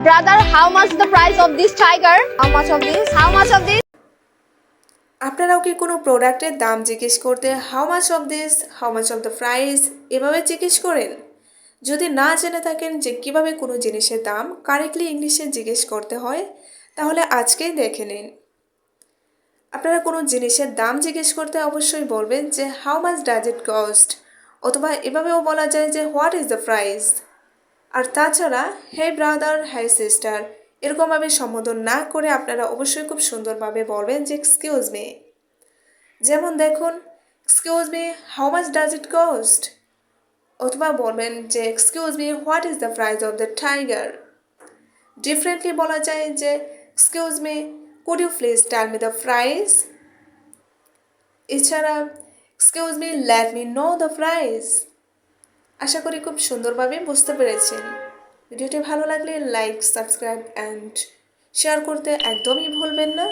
Brother, how much the price of this tiger? How much of this? How much of this? আপনারাও কি কোনো প্রোডাক্টের দাম জিজ্ঞেস করতে how much of this how much of the price এভাবে জিজ্ঞেস করেন যদি না জেনে থাকেন যে কীভাবে কোনো জিনিসের দাম কারেক্টলি ইংলিশে জিজ্ঞেস করতে হয় তাহলে আজকেই দেখে নিন আপনারা কোনো জিনিসের দাম জিজ্ঞেস করতে অবশ্যই বলবেন যে how much does it cost অথবা এভাবেও বলা যায় যে হোয়াট ইজ দ্য প্রাইস আর তাছাড়া, হে ব্রাদার, হে সিস্টার এরকমভাবে সম্বোধন না করে আপনারা অবশ্যই খুব সুন্দরভাবে বলবেন যে এক্সকিউজ মি যেমন দেখুন excuse me how much does it cost অথবা বলবেন যে excuse me what is the price of the tiger differently বলা যায় যে excuse me could you please tell me the price এছাড়া excuse me let me know the price আশা করি খুব সুন্দরভাবে বুঝতে পেরেছেন। ভিডিওটি ভালো লাগলে লাইক সাবস্ক্রাইব অ্যান্ড শেয়ার করতে একদমই ভুলবেন না।